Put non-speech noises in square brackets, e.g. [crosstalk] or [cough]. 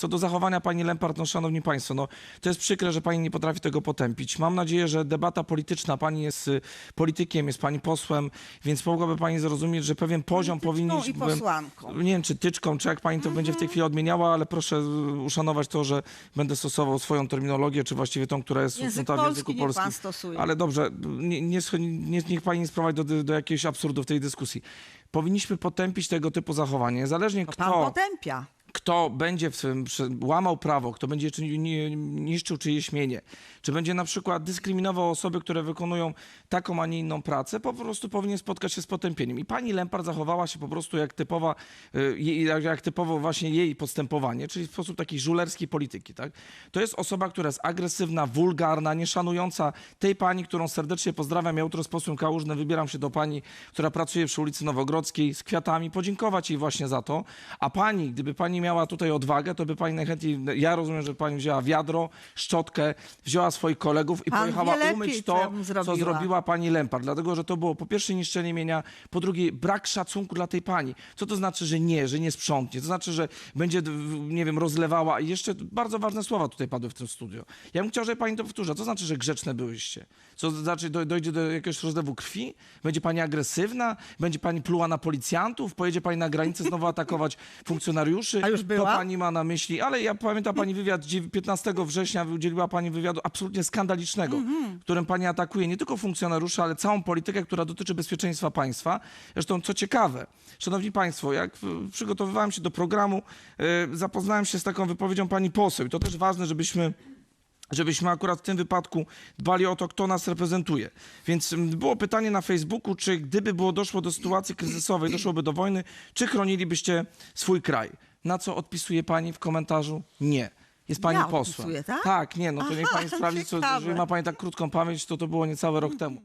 Co do zachowania pani Lempart, no szanowni państwo, no to jest przykre, że pani nie potrafi tego potępić. Mam nadzieję, że debata polityczna, pani jest y, politykiem, jest pani posłem, więc mogłaby pani zrozumieć, że pewien poziom powinien... i posłanką. Nie wiem, czy tyczką, czy jak pani to będzie w tej chwili odmieniała, ale proszę y, uszanować to, że będę stosował swoją terminologię, czy właściwie tą, która jest Język w języku polskim. pan stosuje. Ale dobrze, nie, nie, niech pani nie sprowadzi do, do jakiegoś absurdu w tej dyskusji. Powinniśmy potępić tego typu zachowanie. Zależnie Pan kto potępia. Kto będzie w przy- łamał prawo, kto będzie niszczył czyjeś mienie, czy będzie na przykład dyskryminował osoby, które wykonują taką, a nie inną pracę, po prostu powinien spotkać się z potępieniem. I pani Lempart zachowała się po prostu jak typowa, y, jak typowo właśnie jej postępowanie, czyli w sposób takiej żulerskiej polityki. Tak? To jest osoba, która jest agresywna, wulgarna, nieszanująca tej pani, którą serdecznie pozdrawiam. Ja jutro z posłem Kałużnym wybieram się do pani, która pracuje przy ulicy Nowogrodzkiej z kwiatami, podziękować jej właśnie za to. A pani, gdyby pani miała tutaj odwagę, to by pani najchętniej, ja rozumiem, że pani wzięła wiadro, szczotkę, wzięła swoich kolegów i Pan pojechała wie lepiej, umyć co to, ja bym co zrobiła. zrobiła pani Lempart. Dlatego, że to było po pierwsze niszczenie mienia, po drugie brak szacunku dla tej pani. Co to znaczy, że nie, że nie sprzątnie? To znaczy, że będzie, d- w- nie wiem, rozlewała i jeszcze bardzo ważne słowa tutaj padły w tym studiu. Ja bym chciał, żeby pani to powtórzyła. Co znaczy, że grzeczne byłyście? Co znaczy, do, dojdzie do jakiegoś rozlewu krwi? Będzie pani agresywna? Będzie pani pluła na policjantów? Pojedzie pani na granicę znowu atakować funkcjonariuszy? Już była? To pani ma na myśli, ale ja pamiętam pani wywiad dziew- 15 września udzieliła pani wywiadu absolutnie skandalicznego, Mhm. w którym pani atakuje nie tylko funkcjonariuszy, ale całą politykę, która dotyczy bezpieczeństwa państwa. Zresztą co ciekawe, szanowni państwo, jak przygotowywałem się do programu, y, zapoznałem się z taką wypowiedzią pani poseł i to też ważne, żebyśmy żebyśmy akurat w tym wypadku dbali o to, kto nas reprezentuje. Więc mm, było pytanie na Facebooku, czy gdyby było doszło do sytuacji kryzysowej, [clears throat] doszłoby do wojny, czy chronilibyście swój kraj? Na co odpisuje pani w komentarzu? Nie. Jest pani Ja posłem. odpisuję, tak? Tak, nie, no to niech Aha, pani sprawdzi, co, jeżeli ma pani tak krótką pamięć, to to było niecałe rok temu.